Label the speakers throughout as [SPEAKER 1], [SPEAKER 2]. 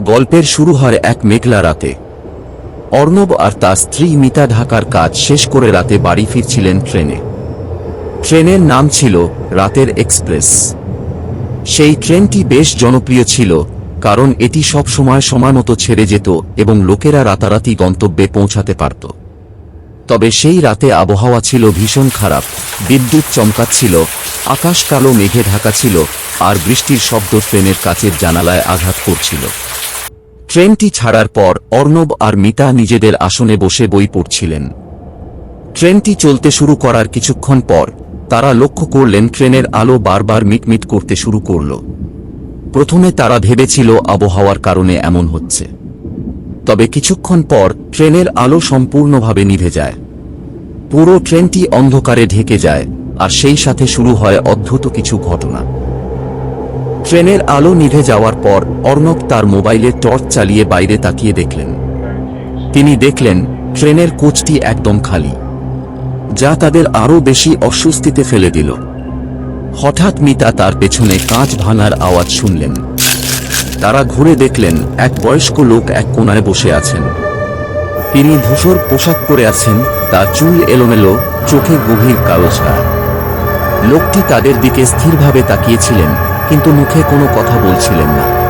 [SPEAKER 1] গল্পের শুরু হয় এক মেঘলা রাতে। অর্ণব আর তার স্ত্রী মিতা ঢাকার কাজ শেষ করে রাতে বাড়ি ফিরছিলেন ট্রেনে। ট্রেনের নাম ছিল রাতের এক্সপ্রেস। সেই ট্রেনটি বেশ জনপ্রিয় ছিল, কারণ এটি সব সময় সময়মতো ছেড়ে যেত এবং লোকেরা রাতারাতি গন্তব্যে পৌঁছাতে পারত। তবে সেই রাতে আবহাওয়া ছিল ভীষণ খারাপ, বিদ্যুৎ চমকাচ্ছিল, আকাশ কালো, মেঘে ঢাকা ছিল, আর বৃষ্টির শব্দ ট্রেনের কাচের জানালায় আঘাত করছিল। ট্রেনটি ছাড়ার পর অর্ণব আর মিতা নিজেদের আসনে বসে বই পড়ছিলেন। ট্রেনটি চলতে শুরু করার কিছুক্ষণ পর তারা লক্ষ্য করলেন ট্রেনের আলো বারবার মিটমিট করতে শুরু করল। প্রথমে তারা ভেবেছিল আবহাওয়ার কারণে এমন হচ্ছে। তবে কিছুক্ষণ পর ট্রেনের আলো সম্পূর্ণভাবে নিভে যায়। পুরো ট্রেনটি অন্ধকারে ঢেকে যায়, আর সেই সাথে শুরু হয় অদ্ভুত কিছু ঘটনা। ট্রেনের আলো নিভে যাওয়ার পর অর্ণব তার মোবাইলে টর্চ চালিয়ে বাইরে তাকিয়ে দেখলেন। তিনি দেখলেন, ট্রেনের কোচটি একদম খালি, যা তাদের আরও বেশি অস্বস্তিতে ফেলে দিল। হঠাৎ মিতা তার পেছনে কাঁচ ভাঙার আওয়াজ শুনলেন। তারা ঘুরে দেখলেন, এক বয়স্ক লোক এক কোণায় বসে আছেন। তিনি ধূসর পোশাক পরে আছেন, তার চুল এলোমেলো, চোখে গভীর কালো লোকটি তাদের দিকে স্থিরভাবে তাকিয়েছিলেন। কিন্তু মুখে কোনো কথা বলছিলেন না।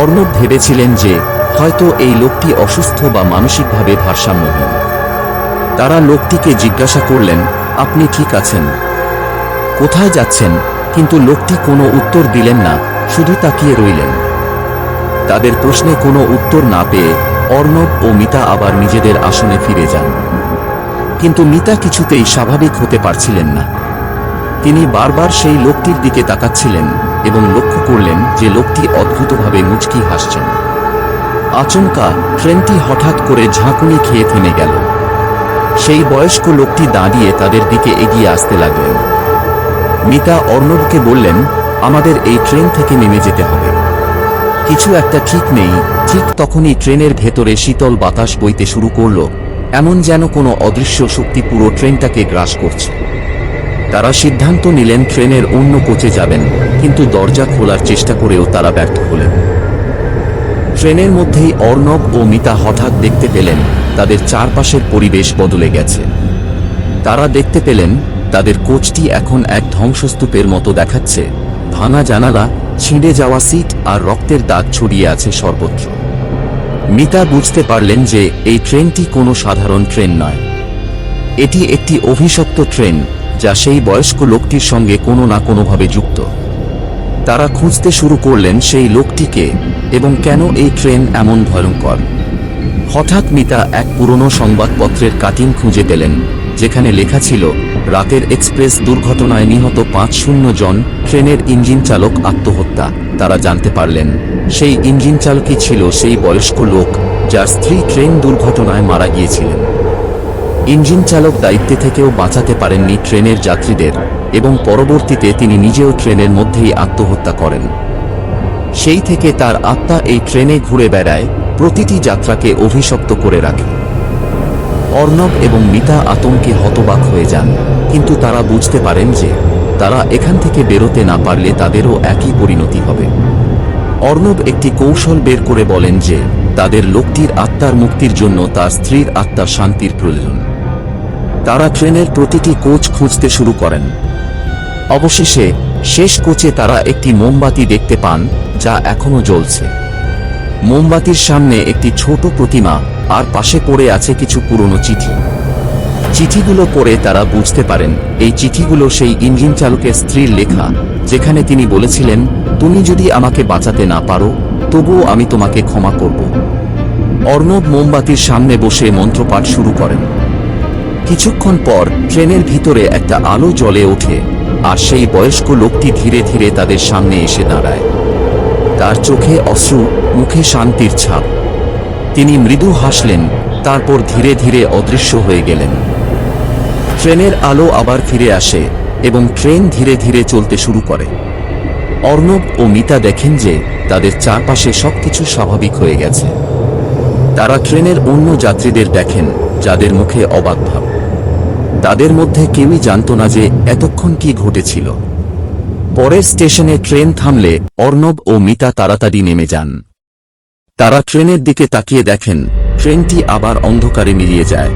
[SPEAKER 1] অর্ণব ভেবেছিলেন যে হয়তো এই লোকটি অসুস্থ বা মানসিকভাবে ভারসাম্যহীন। তারা লোকটিকে জিজ্ঞাসা করলেন, আপনি ঠিক আছেন? কোথায় যাচ্ছেন? কিন্তু লোকটি কোনো উত্তর দিলেন না, শুধু তাকিয়ে রইলেন। তাদের প্রশ্নে কোনো উত্তর না পেয়ে অর্ণব ও মিতা আবার নিজেদের আসনে ফিরে যান। কিন্তু মিতা কিছুতেই স্বাভাবিক হতে পারছিলেন না। তিনি বারবার সেই লোকটির দিকে তাকাচ্ছিলেন এবং লক্ষ্য করলেন যে লোকটি অদ্ভুতভাবে মুচকি হাসছেন। আচমকা ট্রেনটি হঠাৎ করে ঝাঁকুনি খেয়ে থেমে গেল। সেই বয়স্ক লোকটি দাঁড়িয়ে তাদের দিকে এগিয়ে আসতে লাগলেন। মিতা অর্ণবকে বললেন, আমাদের এই ট্রেন থেকে নেমে যেতে হবে। কিছু একটা ঠিক নেই, ঠিক তখনই ট্রেনের ভেতরে শীতল বাতাস বইতে শুরু করল, এমন যেন কোনো অদৃশ্য শক্তি পুরো ট্রেনটাকে গ্রাস করছে। তারা সিদ্ধান্ত নিলেন ট্রেনের অন্য কোচে যাবেন, কিন্তু দরজা খোলার চেষ্টা করেও তারা ব্যর্থ হলেন। ট্রেনের মধ্যেই অর্ণব ও মিতা হঠাৎ দেখতে পেলেন, তাদের চারপাশের পরিবেশ বদলে গেছে। তারা দেখতে পেলেন, তাদের কোচটি এখন এক ধ্বংসস্তূপের মতো দেখাচ্ছে। ভাঙা জানালা, ছিঁড়ে যাওয়া সিট আর রক্তের দাগ ছড়িয়ে আছে সর্বত্র। মিতা বুঝতে পারলেন যে, এই ট্রেনটি কোনো সাধারণ ট্রেন নয়। এটি একটি অভিশপ্ত ট্রেন যা সেই বয়স্ক লোকটির সঙ্গে কোনো না কোনোভাবে যুক্ত। তারা খুঁজতে শুরু করলেন সেই লোকটিকে এবং কেন এই ট্রেন এমন ভয়ঙ্কর? হঠাৎ মিতা এক পুরনো সংবাদপত্রের কাটিং খুঁজে পেলেন, যেখানে লেখা ছিল, রাতের এক্সপ্রেস দুর্ঘটনায় নিহত পাঁচ শূন্য জন ট্রেনের ইঞ্জিন চালক আত্মহত্যা। তারা জানতে পারলেন, সেই ইঞ্জিন চালকই ছিল সেই বয়স্ক লোক, যার স্ত্রী ট্রেন দুর্ঘটনায় মারা গিয়েছিলেন। ইঞ্জিন চালক দায়িত্বে থেকেও বাঁচাতে পারেননি ট্রেনের যাত্রীদের এবং পরবর্তীতে তিনি নিজেও ট্রেনের মধ্যেই আত্মহত্যা করেন। সেই থেকে তার আত্মা এই ট্রেনে ঘুরে বেড়ায়, প্রতিটি যাত্রাকে অভিশপ্ত করে রাখে। অর্ণব এবং মিতা আতঙ্কে হতবাক হয়ে যান, কিন্তু তারা বুঝতে পারেন যে তারা এখান থেকে বেরোতে না পারলে তাদেরও একই পরিণতি হবে। অর্ণব একটি কৌশল বের করে বলেন যে তাদের লোকটির আত্মার মুক্তির জন্য তার স্ত্রীর আত্মার শান্তির প্রয়োজন। তারা ট্রেনের প্রতিটি কোচ খুঁজতে শুরু করেন। অবশেষে, শেষ কোচে তারা একটি মোমবাতি দেখতে পান, যা এখনও জ্বলছে। মোমবাতির সামনে একটি ছোট প্রতিমা, আর পাশে পড়ে আছে কিছু পুরনো চিঠি। চিঠিগুলো পড়ে তারা বুঝতে পারেন, এই চিঠিগুলো সেই ইঞ্জিন চালকের স্ত্রীর লেখা, যেখানে তিনি বলেছিলেন, তুমি যদি আমাকে বাঁচাতে না পারো, তবুও আমি তোমাকে ক্ষমা করব। অর্ণব মোমবাতির সামনে বসে মন্ত্রপাঠ শুরু করেন। কিছুক্ষণ পর ট্রেনের ভিতরে একটা আলো জ্বলে ওঠে, আর সেই বয়স্ক লোকটি ধীরে ধীরে তাদের সামনে এসে দাঁড়ায়। তার চোখে অশ্রু, মুখে শান্তির ছাপ। তিনি মৃদু হাসলেন, তারপর ধীরে ধীরে অদৃশ্য হয়ে গেলেন। ট্রেনের আলো আবার ফিরে আসে এবং ট্রেন ধীরে ধীরে চলতে শুরু করে। অর্ণব ও মিতা দেখেন যে তাদের চারপাশে সবকিছু স্বাভাবিক হয়ে গেছে। তারা ট্রেনের অন্য যাত্রীদের দেখেন, যাদের মুখে অবাক তাদের মধ্যে কেউই জানত না যে এতক্ষণ কি ঘটেছিল। পরের স্টেশনে ট্রেন থামলে অর্ণব ও মিতা তাড়াতাড়ি নেমে যান। তারা ট্রেনের দিকে তাকিয়ে দেখেন, ট্রেনটি আবার অন্ধকারে মিলিয়ে যায়।